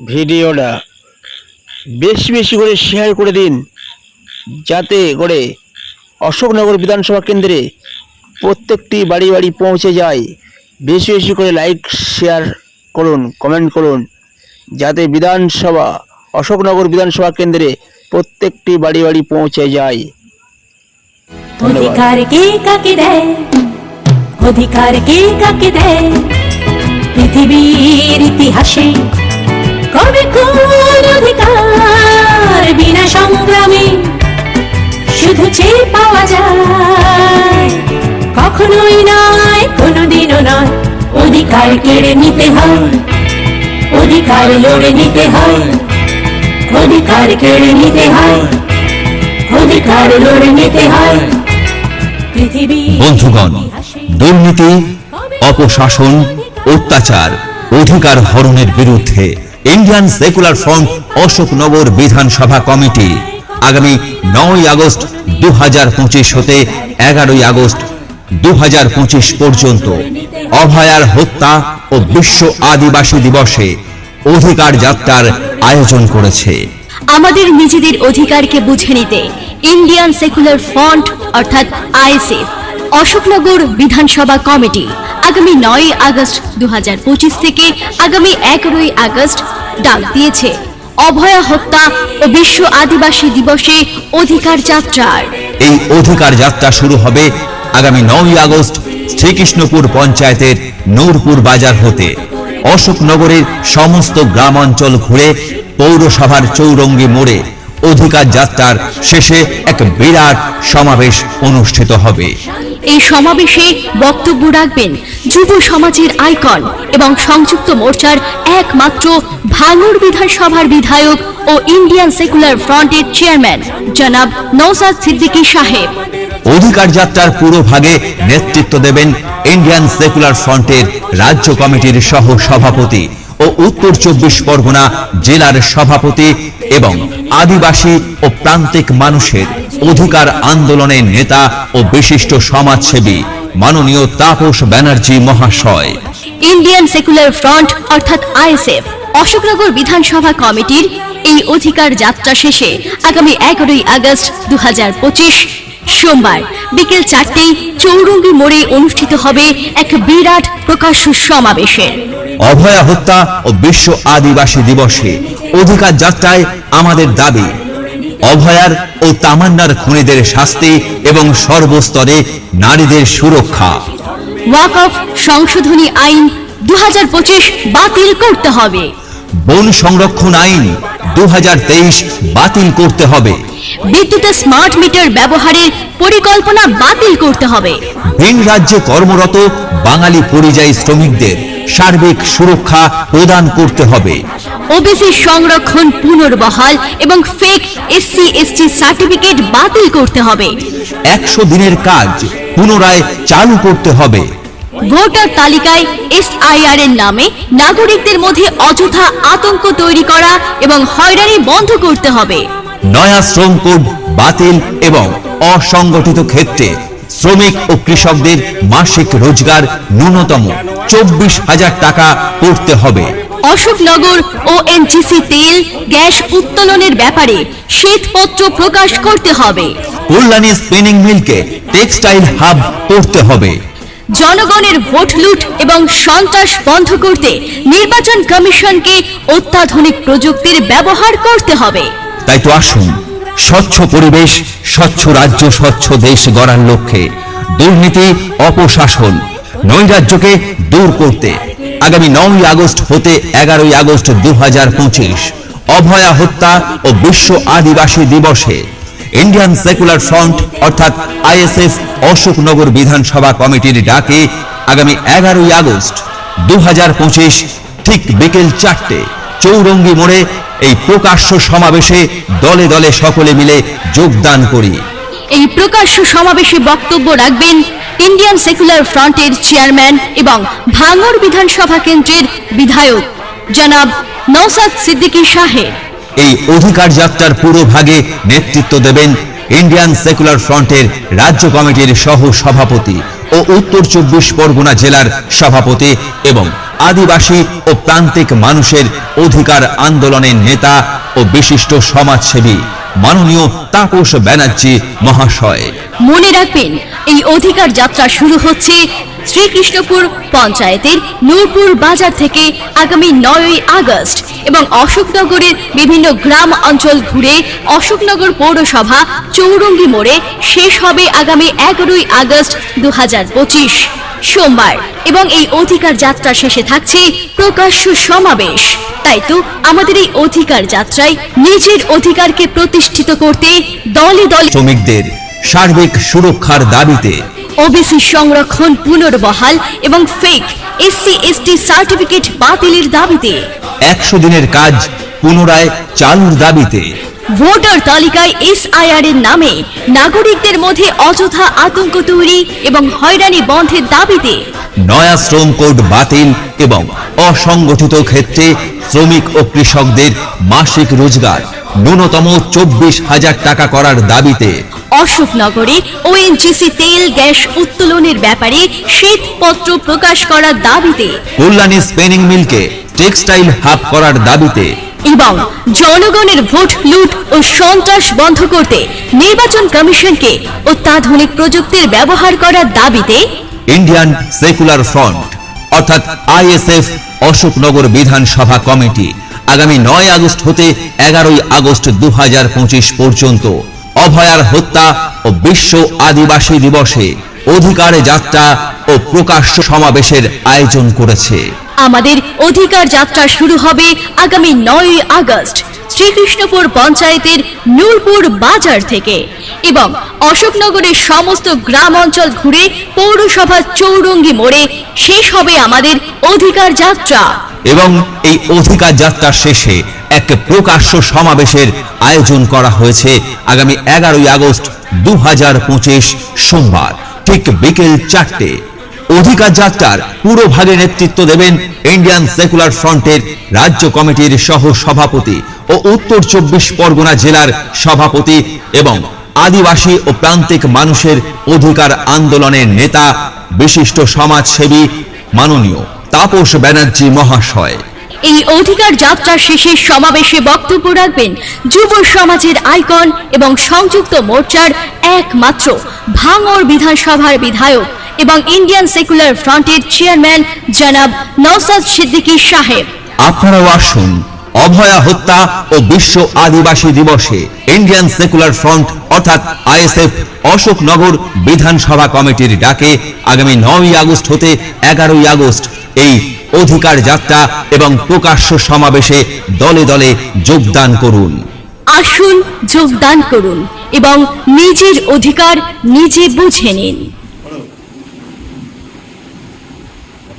ভিডিওটা বেশি বেশি করে শেয়ার করে দিন, যাতে করে অশোকনগর বিধানসভা কেন্দ্রে প্রত্যেকটি বাড়ি বাড়ি পৌঁছে যায়। বেশি বেশি করে লাইক শেয়ার করুন কমেন্ট করুন, যাতে বিধানসভা, অশোকনগর বিধানসভা কেন্দ্রে প্রত্যেকটি বাড়ি বাড়ি পৌঁছে যায়। অধিকার কে কাকে দেয়? অধিকার কে কাকে দেয়? পৃথিবীর ইতিহাসে কবে কোন অধিকার বিনা সংগ্রামে শুধু চেয়ে পাওয়া যায়? কখনোই নয় কোনোদিনও নয় অধিকার কেড়ে নিতে হয়। অধিকার লড়ে নিতে হয়। অধিকার কেড়ে নিতে হয়। অধিকার লড়ে নিতে হয়। পৃথিবী বন্ধুগণ দুর্নীতি অপশাসন অত্যাচার অধিকার হরণের বিরুদ্ধে ইন্ডিয়ান সেকুলার ফ্রন্ট অশোকনগর বিধানসভা কমিটি আগামী নয় আগস্ট দু হতে এগারোই আগস্ট দু পর্যন্ত অভয়ার হত্যা ও বিশ্ব আদিবাসী দিবসে অধিকার যাত্রার আয়োজন করেছে। আমাদের নিজেদের অধিকারকে বুঝে নিতে ইন্ডিয়ান সেকুলার ফ্রন্ট অর্থাৎ আইএসএফ অশোকনগর বিধানসভা কমিটি, আগামী নয় আগস্ট দু হাজার পঁচিশ থেকে আগামী এগারোই আগস্ট ডাক দিয়েছে। অভয়া হত্যা ও বিশ্ব আদিবাসী দিবসে অধিকার যাত্রার। এই অধিকার যাত্রা শুরু হবে আগামী নয় আগস্ট শ্রীকৃষ্ণপুর পঞ্চায়েতের নূরপুর বাজার হতে। অশোকনগরের সমস্ত গ্রামাঞ্চল ঘুরে পৌরসভার চৌরঙ্গি মোড়ে অধিকার যাত্রার শেষে এক বিরাট সমাবেশ অনুষ্ঠিত হবে। এই সমাবেশে বক্তব্য রাখবেন যুব সমাজের আইকন এবং সংযুক্ত মোর্চার একমাত্র ভাঙুর বিধানসভার বিধায়ক ও ইন্ডিয়ান সেকুলার ফ্রন্টের চেয়ারম্যান জনাব নৌসাদ সিদ্দিকী সাহেব। অধিকার যাত্রার পুরো ভাগে নেতৃত্ব দেবেন ইন্ডিয়ান সেকুলার ফ্রন্টের রাজ্য কমিটির সহ সভাপতি ও উত্তর চব্বিশ পরগনা জেলার সভাপতি এবং আদিবাসী ও প্রান্তিক মানুষের অধিকার আন্দোলনের নেতা ও বিশিষ্ট সমাজসেবী মাননীয় তাপস ব্যানার্জি মহাশয়। ইন্ডিয়ান সেকুলার ফ্রন্ট অর্থাৎ আইএসএফ অশোকনগর বিধানসভা কমিটির এই অধিকার যাত্রা শেষে আগামী এগারোই আগস্ট দু সোমবার বিকেল চারটেই চৌরঙ্গি মোড়ে অনুষ্ঠিত হবে এক বিরাট প্রকাশ্য সমাবেশের অভয়া হত্যা ও বিশ্ব আদিবাসী দিবসে অধিকার যাত্রায় আমাদের দাবি অভয়ার ও তামান্নার খুনিদের শাস্তি এবং সর্বস্তরে নারীদের সুরক্ষা। ওয়াক অফ সংশোধনী আইন দু হাজার পঁচিশ বাতিল করতে হবে। বন সংরক্ষণ আইন দু বাতিল করতে হবে। বিদ্যুতের স্মার্ট মিটার ব্যবহারের পরিকল্পনা বাতিল করতে হবে। ভিন রাজ্যে কর্মরত বাঙালি পরিযায়ী শ্রমিকদের সার্বিক সুরক্ষা প্রদান করতে হবে। ওবিসি সংরক্ষণ পুনর্বহাল এবং ফেক এসসি এসটি সার্টিফিকেট বাতিল করতে হবে। একশো দিনের কাজ পুনরায় চালু করতে হবে। ভোটার তালিকায় এসআইআর এর নামে নাগরিকদের মধ্যে অযথা আতঙ্ক তৈরি করা এবং হয়রানি বন্ধ করতে হবে। নয়া শ্রম কোড বাতিল এবং অসংগঠিত ক্ষেত্রে শ্রমিক ও কৃষকদের মাসিক রোজগার ন্যূনতম চব্বিশ হাজার টাকা করতে হবে। অশোকনগর ও এনজিসি তেল গ্যাস উত্তোলনের ব্যাপারে শ্বেতপত্র প্রকাশ করতে হবে। কল্যাণী স্পিনিং মিলকে টেক্সটাইল হাব করতে হবে। জনগণের ভোট লুট এবং সন্ত্রাস বন্ধ করতে নির্বাচন কমিশনকে অত্যাধুনিক প্রযুক্তির ব্যবহার করতে হবে। তাই তো আসুন, স্বচ্ছ পরিবেশ, স্বচ্ছ রাজ্য, স্বচ্ছ দেশ গড়ার লক্ষ্যে দুর্নীতি, অপশাসন, নৈরাজ্যকে দূর করতে আগামী নয় আগস্ট হতে এগারোই আগস্ট দু হাজার পঁচিশ অভয়া হত্যা ও বিশ্ব আদিবাসী দিবসে ইন্ডিয়ান সেকুলার ফ্রন্ট অর্থাৎ আইএসএফ অশোকনগর বিধানসভা কমিটির ডাকে আগামী এগারোই আগস্ট দু ঠিক বিকেল চারটে চৌরঙ্গি মোড়ে এই প্রকাশ্য সমাবেশে দলে দলে সকলে মিলে যোগদান করি। এই প্রকাশ্য সমাবেশে বক্তব্য রাখবেন ইন্ডিয়ান সেকুলার ফ্রন্টের চেয়ারম্যান এবং ভাঙড় বিধানসভা কেন্দ্রের বিধায়ক জনাব নৌসাদ সিদ্দিকী সাহেব এই অধিকার যাত্রার পুরো ভাগে নেতৃত্ব দেবেন ইন্ডিয়ান সেকুলার ফ্রন্টের রাজ্য কমিটির সহ সভাপতি ও উত্তর চব্বিশ পরগনা জেলার সভাপতি এবং আদিবাসী ও প্রান্তিক মানুষের অধিকার আন্দোলনের নেতা ও বিশিষ্ট সমাজসেবী মাননীয় তাপস ব্যানার্জি মহাশয়। মনে রাখবেন, এই অধিকার যাত্রা শুরু হচ্ছে শ্রীকৃষ্ণপুর পঞ্চায়েতের নূরপুর বাজার থেকে আগামী নয়ই আগস্ট এবং অশোকনগরের বিভিন্ন গ্রাম অঞ্চল ঘুরে অশোকনগর পৌরসভা চৌরঙ্গি মোড়ে শেষ হবে আগামী এগারোই আগস্ট দু সোমবার এবং এই অধিকার যাত্রা শেষে থাকছে প্রকাশ্য সমাবেশ। তাই তো আমাদের এই অধিকার যাত্রায় নিজের অধিকারকে প্রতিষ্ঠিত করতে দলে দলে শ্রমিকদের সার্বিক সুরক্ষার দাবিতে ওবিসি সংরক্ষণ পুনর্বহাল এবং ফেক এসসি এসটি সার্টিফিকেট বাতিলের দাবিতে। একশো দিনের কাজ পুনরায় চালুর দাবিতে। ভোটার তালিকায় এসআইআর এর নামে নাগরিকদের মধ্যে অযথা আতঙ্ক তৈরি এবং হয়রানি বন্ধের দাবিতে। নয়া শ্রম কোড বাতিল এবং অসংগঠিত ক্ষেত্রে শ্রমিক ও কৃষকদের মাসিক রোজগার। ন্যূনতম চব্বিশ হাজার টাকা করার দাবিতে। অশোকনগরে ওএনজিসি তেল গ্যাস উত্তোলনের ব্যাপারে শ্বেতপত্র প্রকাশ করার দাবিতে। কল্যাণী স্পেনিং মিলকে টেক্সটাইল হাব করার দাবিতে। এবং জনগণের ভোট লুট ও সন্ত্রাস বন্ধ করতে নির্বাচন কমিশনকে অত্যাধুনিক প্রযুক্তির ব্যবহার করার দাবিতে। ইন্ডিয়ান সেকুলার ফ্রন্ট অর্থাৎ আইএসএফ অশোকনগর বিধানসভা কমিটি আগামী নয় আগস্ট হতে এগারোই আগস্ট দু পর্যন্ত অভয়ার হত্যা ও বিশ্ব আদিবাসী দিবসে অধিকার যাত্রা ও প্রকাশ্য সমাবেশের আয়োজন করেছে। আমাদের অধিকার যাত্রা শুরু হবে আগামী নয় আগস্ট। শ্রীকৃষ্ণপুর পঞ্চায়েতের নূরপুর বাজার থেকে এবং অশোকনগরের সমস্ত গ্রাম অঞ্চল ঘুরে পৌরসভা চৌরঙ্গি মোড়ে শেষ হবে আমাদের অধিকার যাত্রা। এবং এই অধিকার যাত্রার শেষে এক প্রকাশ্য সমাবেশের আয়োজন করা হয়েছে আগামী এগারোই আগস্ট দু হাজার পঁচিশ সোমবার, ঠিক বিকেল চারটে। অধিকার যাত্রার পুরো ভাগে নেতৃত্ব দেবেন ইন্ডিয়ান সেকুলার ফ্রন্টের রাজ্য কমিটির সহ সভাপতি ও উত্তর চব্বিশ পরগনা জেলার সভাপতি এবং আদিবাসী ও প্রান্তিক মানুষের অধিকার আন্দোলনের নেতা, বিশিষ্ট সমাজসেবী, মাননীয় তাপস ব্যানার্জি মহাশয়। এই অধিকার যাত্রা শেষে সমাবেশে বক্তব্য রাখবেন যুব সমাজের আইকন এবং সংযুক্ত মোর্চার একমাত্র ভাঙর বিধানসভার বিধায়ক এবং ইন্ডিয়ান সেকুলার ফ্রন্টের চেয়ারম্যান জনাব নওসাদ সিদ্দিকী সাহেব আপনারাও আসুন অভয়া হত্যা ও বিশ্ব আদিবাসী দিবসে ইন্ডিয়ান সেকুলার ফ্রন্ট অর্থাৎ আইএসএফ অশোকনগর বিধানসভা কমিটির ডাকে আগামী নয়ই আগস্ট হতে এগারোই আগস্ট এই অধিকার যাত্রা এবং প্রকাশ্য সমাবেশে দলে দলে যোগদান করুন। আসুন যোগদান করুন এবং নিজের অধিকার নিজে বুঝে নিন।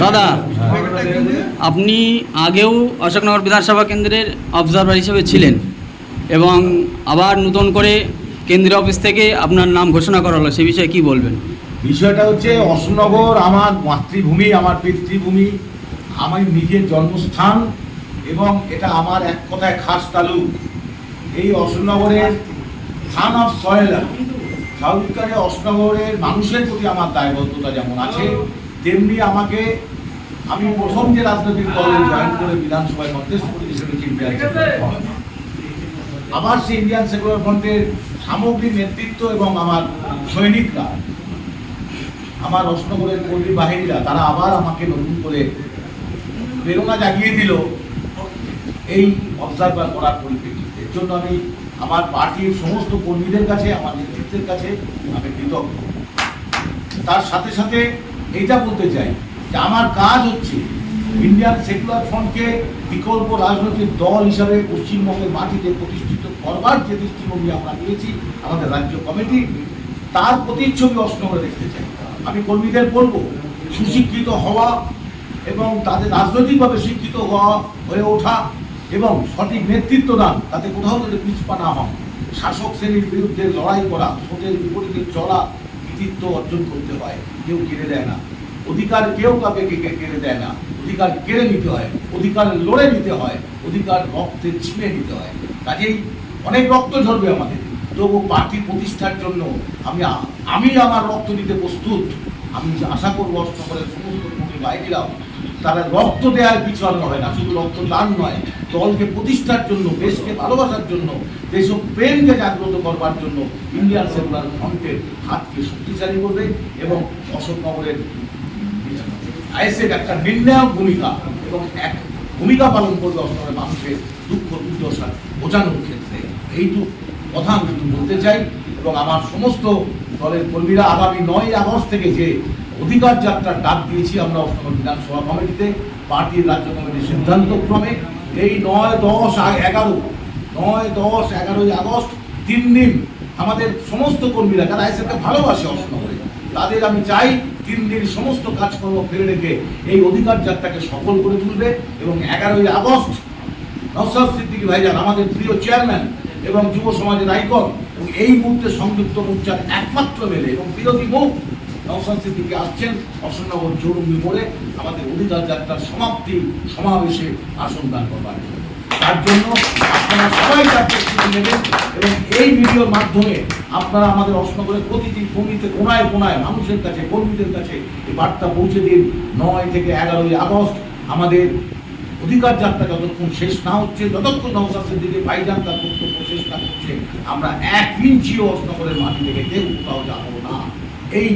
দাদা আপনি আগেও অশোকনগর বিধানসভা কেন্দ্রের অবজারভার হিসেবে ছিলেন এবং আবার নতুন করে কেন্দ্রীয় অফিস থেকে আপনার নাম ঘোষণা করা হলো সে বিষয়ে কি বলবেন? বিষয়টা হচ্ছে অশোকনগর আমার মাতৃভূমি আমার পিতৃভূমি আমার নিজের জন্মস্থান এবং এটা আমার এক কথায় খাস তালুক। এই অশোকনগরের থান অফ সয়েলা স্বাভাবিকভাবে অশোকনগরের মানুষের প্রতি আমার দায়বদ্ধতা যেমন আছে তেমনি আমাকে, আমি প্রথম যে রাজনৈতিক দলে জয়েন করে বিধানসভায় মধ্যস্থপতি হিসেবে চিনতে আমার সেই ইন্ডিয়ান সেকুলার ফ্রন্টের সামগ্রিক নেতৃত্ব এবং আমার সৈনিকরা, আমার রত্নগরের কর্মী বাহিনীরা, তারা আবার আমাকে নতুন করে প্রেরণা জাগিয়ে দিল এই অবজারভার করার পরিপ্রেক্ষিতে। এর জন্য আমি আমার পার্টির সমস্ত কর্মীদের কাছে, আমার নেতৃত্বের কাছে আমি কৃতজ্ঞ। তার সাথে সাথে এইটা বলতে চাই যে আমার কাজ হচ্ছে ইন্ডিয়ান সেকুলার ফ্রন্টকে বিকল্প রাজনৈতিক দল হিসাবে পশ্চিমবঙ্গের মাটিতে প্রতিষ্ঠিত করবার যে দৃষ্টিভঙ্গি আমরা নিয়েছি, আমাদের রাজ্য কমিটি, তার প্রতিচ্ছবি অস্ত্র দেখতে চাই। আমি কর্মীদের বলব, সুশিক্ষিত হওয়া এবং তাদের রাজনৈতিকভাবে শিক্ষিত হওয়া হয়ে ওঠা এবং সঠিক নেতৃত্ব দান, তাতে কোথাও যদি পিছপা না হন, শাসক শ্রেণির বিরুদ্ধে লড়াই করা সোটের বিপরীতে চলা কৃতিত্ব অর্জন করতে হয়। কেউ কেড়ে দেয় না। অধিকার কেউ কাকে কেড়ে দেয় না। অধিকার কেড়ে নিতে হয়। অধিকার লড়ে নিতে হয়। অধিকার রক্তে ছিনে নিতে হয়। কাজেই অনেক রক্ত ঝরবে আমাদের। তবু পার্টি প্রতিষ্ঠার জন্য আমি আমি আমার রক্ত দিতে প্রস্তুত। আমি আশা করব অষ্টমরের সমস্ত কর্মী ভাইটিরাও তারা রক্ত দেওয়ার পিছনে হয় না। শুধু রক্ত দান নয় দলকে প্রতিষ্ঠার জন্য, দেশকে ভালোবাসার জন্য দেশ প্রেমকে জাগ্রত করবার জন্য ইন্ডিয়ান সেকুলার ফ্রন্টের হাতকে শক্তিশালী করবে এবং অশোকনগরের আইএসএফ একটা নির্ণায়ক ভূমিকা এবং এক ভূমিকা পালন করবে অসমের মানুষের দুঃখ, দুর্দশা বোঝানোর ক্ষেত্রে। এইটু কথা আমি বলতে চাই এবং আমার সমস্ত দলের কর্মীরা আগামী নয় আগস্ট থেকে যে অধিকার যাত্রার ডাক দিয়েছি আমরা অষ্টম বিধানসভা কমিটিতে, পার্টির রাজ্য কমিটির সিদ্ধান্তক্রমে এই নয় দশ এগারো, নয় দশ এগারোই আগস্ট তিন দিন আমাদের সমস্ত কর্মীরা যারা আইসিএফকে ভালোবাসে অষ্টমরে তাদের আমি চাই তিন দিন সমস্ত কাজকর্ম ফেলে রেখে এই অধিকার যাত্রাকে সফল করে তুলবে এবং এগারোই আগস্ট নওসাদ সিদ্দিকী ভাইজান, আমাদের প্রিয় চেয়ারম্যান এবং যুব সমাজের আইকন, এবং এই মুহূর্তে সংযুক্ত মোর্চার একমাত্র মেলে এবং বিরোধী মুখ নওসাদ সিদ্দিকী আসছেন অশোকনগর জরুরি মোড়ে আমাদের অধিকার যাত্রার সমাপ্তি, সমাবেশে আসন দান করবার তার জন্য আপনারা সবাই তার প্রস্তুতি নেবেন এবং এই ভিডিওর মাধ্যমে আপনারা আমাদের অশোকনগরের প্রতিটি কমিতে কোনায় কোনায় মানুষের কাছে, কর্মীদের কাছে এই বার্তা পৌঁছে দিন। নয় থেকে এগারোই আগস্ট আমাদের অধিকার যাত্রা যতক্ষণ শেষ না হচ্ছে, যতক্ষণ নৌসাদের দিকে ভাইজান তার বক্তব্য শেষ না হচ্ছে, আমরা এক ইঞ্চিও অশোকনগরের মাটি থেকে কেউ কোথাও যাব না। এই